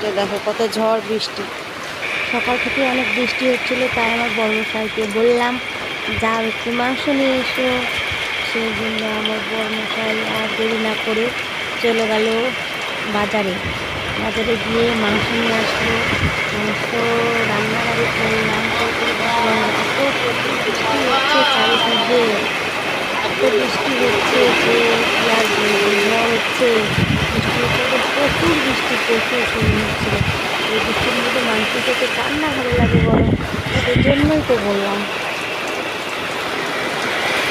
তো দেখো কত ঝড় বৃষ্টি। সকাল থেকে অনেক বৃষ্টি হচ্ছিল, তাই আমার বর্মশাইকে বললাম, যাও একটু মাংস নিয়ে এসো। সেই জন্য আমার বর্মশাই আর দেরি না করে চলে গেল বাজারে। বাজারে গিয়ে মাংস নিয়ে আসলো। মাংস রান্নাবাড়ি করলাম হচ্ছে, চারিদিকে এত বৃষ্টি হচ্ছে যে আর হচ্ছে। প্রচুর বৃষ্টি, প্রচুর শুরু হচ্ছিল। এই বৃষ্টির মধ্যে মাংস খেতে কার না ভালো লাগে বলো? ওদের জন্যই তো বললাম।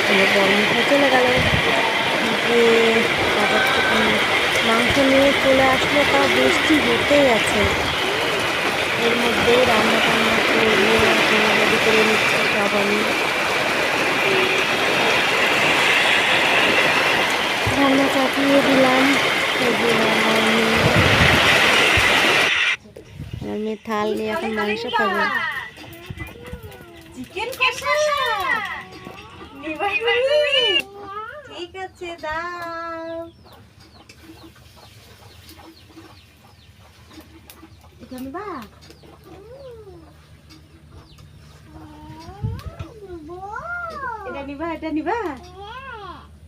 এবার গরম চলে গেল। যে মাংস নিয়ে চলে আসলো, তাও বৃষ্টি হতেই আছে। এর মধ্যেই রান্না টান্না করব রেডি করে নিচ্ছে সব রান্না চাপিয়ে দিলাম। মেয়ে থাল নিয়ে এখন মাংস খাবে। ঠিক আছে, দাও। নিবা এটা নিবা এটা নিবা।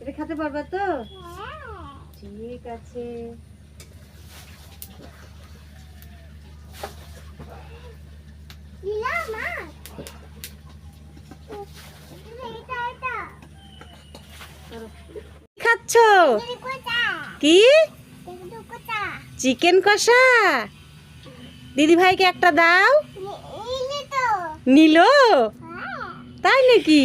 এটা খেতে পারবা তো? ঠিক আছে। খাচ্ছ? কি? চিকেন কষা। দিদি ভাইকে একটা দাও। নিল তাই নাকি?